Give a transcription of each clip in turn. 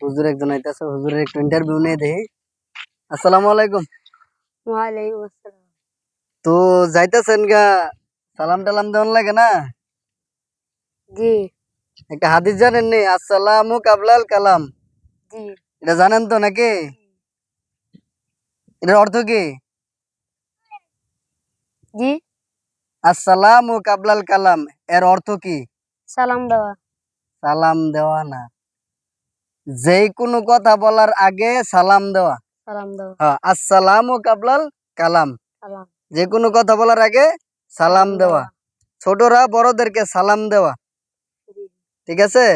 হুজুর একজন আইতাছে হুজুরের একটু ইন্টারভিউ নিয়ে দেখি। আসসালামু আলাইকুম। ওয়ালাইকুম আসসালাম। তো যাইতাছেন গা সালাম টালাম দেওয়ান লাগে না? জি। একটা হাদিস জানেন নি? আসসালামু কাবলাল কালাম। জি। এটা জানেন তো নাকি? এটার অর্থ কি? জি। আসসালামু কাবলাল কালাম এর অর্থ কি? সালাম দেওয়া। সালাম দেওয়া না। যে কোনো কথা বলার আগে সালাম দেওয়া। সালাম দেওয়া হ্যাঁ আসসালামু কাবলাল কালাম। যে কোনো কথা বলার আগে সালাম দেওয়া। ছোটরা বড়দেরকে সালাম দেওয়া। ঠিক আছে?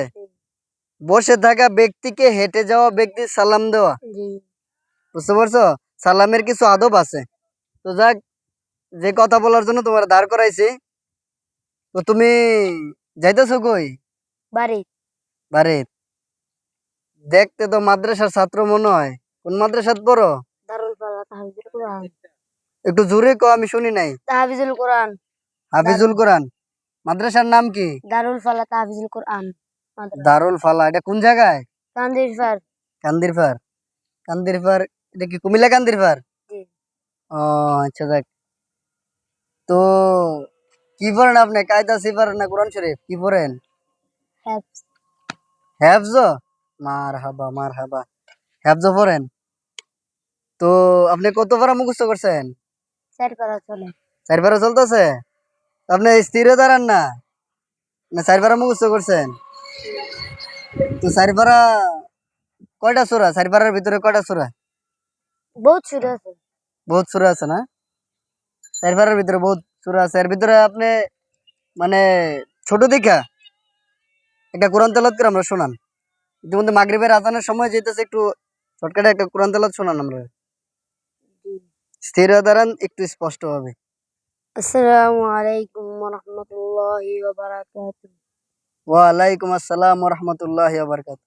বসে থাকা ব্যক্তিকে হেঁটে যাওয়া ব্যক্তি সালাম দেওয়া। বুঝতে পারছ? সালামের কিছু আদব আছে। তো যাক যে কথা বলার জন্য তোমার দাঁড় করাইছি। তো তুমি যাইতেছো কই? বাড়ি। বাড়ি দেখতে তো মাদ্রাসার ছাত্র মনে হয়। কোন মাদ্রাসাত পড়ো? দারুল ফালা তাহাবিজুল কোরআন। একটু জোরে কো আমি শুনি নাই। তাহাবিজুল কোরআন। হাফিজুল কোরআন। মাদ্রাসার নাম কি? দারুল ফালা তাহাবিজুল কোরআন। দারুল ফালা এটা কোন জায়গায়? কান্দির ফার। কান্দিরপার কান্দিরপার এটা কি কুমিল্লা কান্দিরপার জি। ও আচ্ছা দেখ তো কি পড়েন আপনি? কায়দা সিফার না কোরআন শরীফ? কি পড়েন? হ্যাপস হ্যাফজ মার হাবা মার হাবা হ্যাফজ পড়েন। তো আপনি কত পারা মুখস্থ করছেন? চার পারা চলে। চার পারা চলতেছে? আপনি স্থিরে দাঁড়ান না। না চার পারা মুখস্থ করছেন। তো চার পারা কয়টা সুরা? চার পারার ভিতরে কয়টা সুরা? বহুত সুরে আছে। বহুত সুরা আছে না? চার পারার ভিতরে বহুত সুরা আছে। এর ভিতরে আপনি মানে ছোট দেখা একটা কোরআন তেলাত করে আমরা শোনান। ইতিমধ্যে মাগরীবের আজানের সময় যেতেছে একটু শর্টকাটে একটা কোরআন তেলাওয়াত শোনান আমরা। স্থির দাঁড়ান একটু স্পষ্ট হবে। আসসালামু আলাইকুম ওয়া রাহমাতুল্লাহি ওয়া বারাকাতুহু ওয়া আলাইকুম আসসালাম ওয়া রাহমাতুল্লাহি ওয়া বারাকাতুহু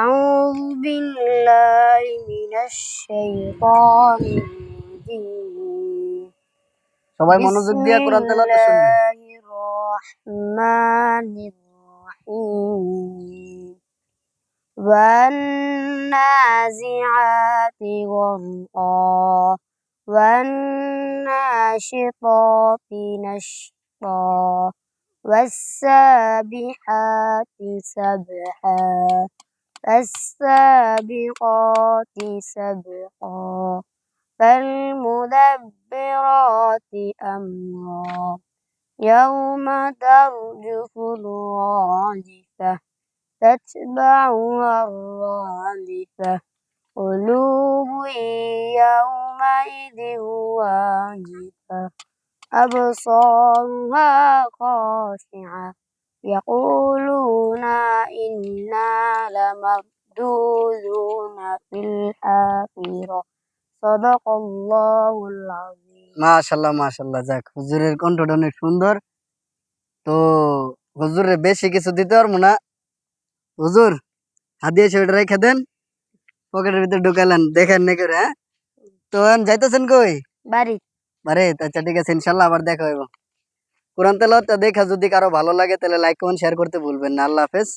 আউযু বিল্লাহি মিনাশ শাইতানির রাজিম। সবাই মনোযোগ দিয়ে কোরআন তেলাওয়াত শুনুন। والنازعات غرقا والناشطات نشطا والسابحات سبحا فالسابقات سبقا فالمدبرات أمرا يوم ترجف الراجفة تتبعها الرادفة قلوب يومئذ واجفة أبصارها خاشعة. يقولون إنا لمردودون في الآخرة. صدق الله العظيم. মাশাল্লাহ মাশাল্লাহ। যাক হুজুরের কণ্ঠটা অনেক সুন্দর। তো হুজুরে বেশি কিছু দিতে পারব না। হুজুর হাদিয়ে সেটা রেখে দেন। পকেটের ভিতরে ঢুকালেন দেখেন না করে হ্যাঁ? তো এখন যাইতেছেন কই? বাড়ি। বারে আচ্ছা ঠিক আছে ইনশাল্লাহ আবার দেখা হইব। কোরআন তেলাওয়াতটা দেখা যদি কারও ভালো লাগে তাহলে লাইক কমেন্ট শেয়ার করতে ভুলবেন না। আল্লাহ হাফেজ।